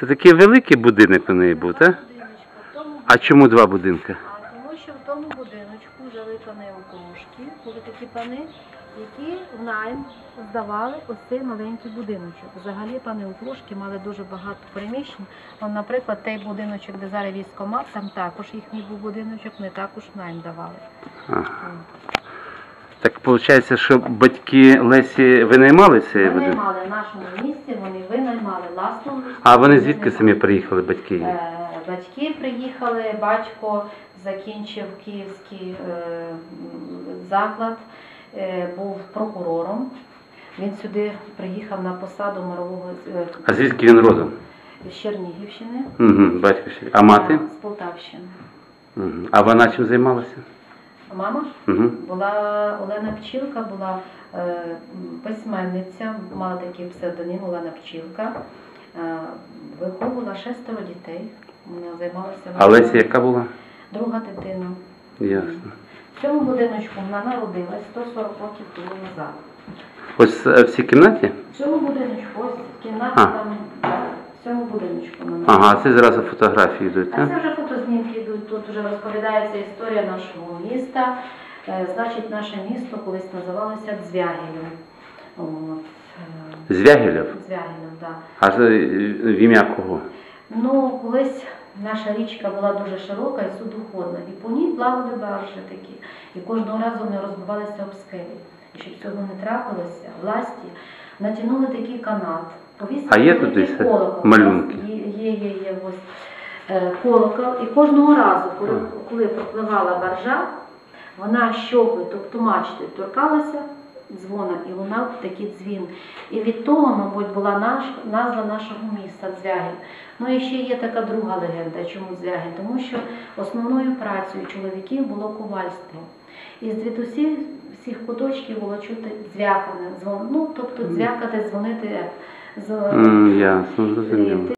Це такий великий будинок у неї був, так? А чому два будинки? Тому що в тому будиночку жили пани околушки, були такі пани, які в найм здавали ось цей маленький будиночок. Взагалі пани околушки мали дуже багато приміщень. Наприклад, той будиночок, де зараз військомат, там також їхній був будиночок, не також в найм давали. Ага. Так виходить, що батьки Лесі винаймали цей Вони будинок? мали в нашому місті, вони винаймали власну. А вони звідки самі приїхали, батьки? її? Е, Батьки приїхали, батько закінчив київський е, м, заклад, е, був прокурором. Він сюди приїхав на посаду мирового е, А звідки він родом? з Чернігівщини, Угу, батько ще. А мати? е, з Полтавщини. Угу. А вона чим займалася? Мама Угу. була Олена Пчілка, була е, письменниця, мала такий псевдонім Олена Пчілка. Е, Виховувала шестеро дітей. Вона займалася А Лесі яка була? друга дитина. Ясно. В цьому будиночку вона народилась 140 років тому назад. Ось е, в цій кімнаті? В цьому будиночку, ось кімната А. там, в цьому будиночку вона Ага, це зразу фотографії йдуть, А це вже тут вже розповідається історія нашого міста. Е, Значить, наше місто колись називалося Дзвягілем. От, е, Звягілів? Так. А е, в ім'я кого? Ну, колись наша річка була дуже широка і судоходна, і по ній плавали баржі такі. І кожного разу вони розбивалися об скелі. І щоб цього не трапилося, власті натягнули такий канат, А є тут колокол. малюнки? Е, колокол. І кожного разу, коли, коли пропливала баржа, вона щоки, тобто мачти, торкалася дзвона і лунав такий дзвін. І від того, мабуть, була наш, назва нашого міста Дзвягіль. Ну і ще є така друга легенда, чому Дзвягіль? Тому що основною працею чоловіків було ковальство. І звідусіх всіх куточків було чути дзвякане, дзвон, ну тобто дзвякати, дзвонити з М, Ясно, зрозуміло.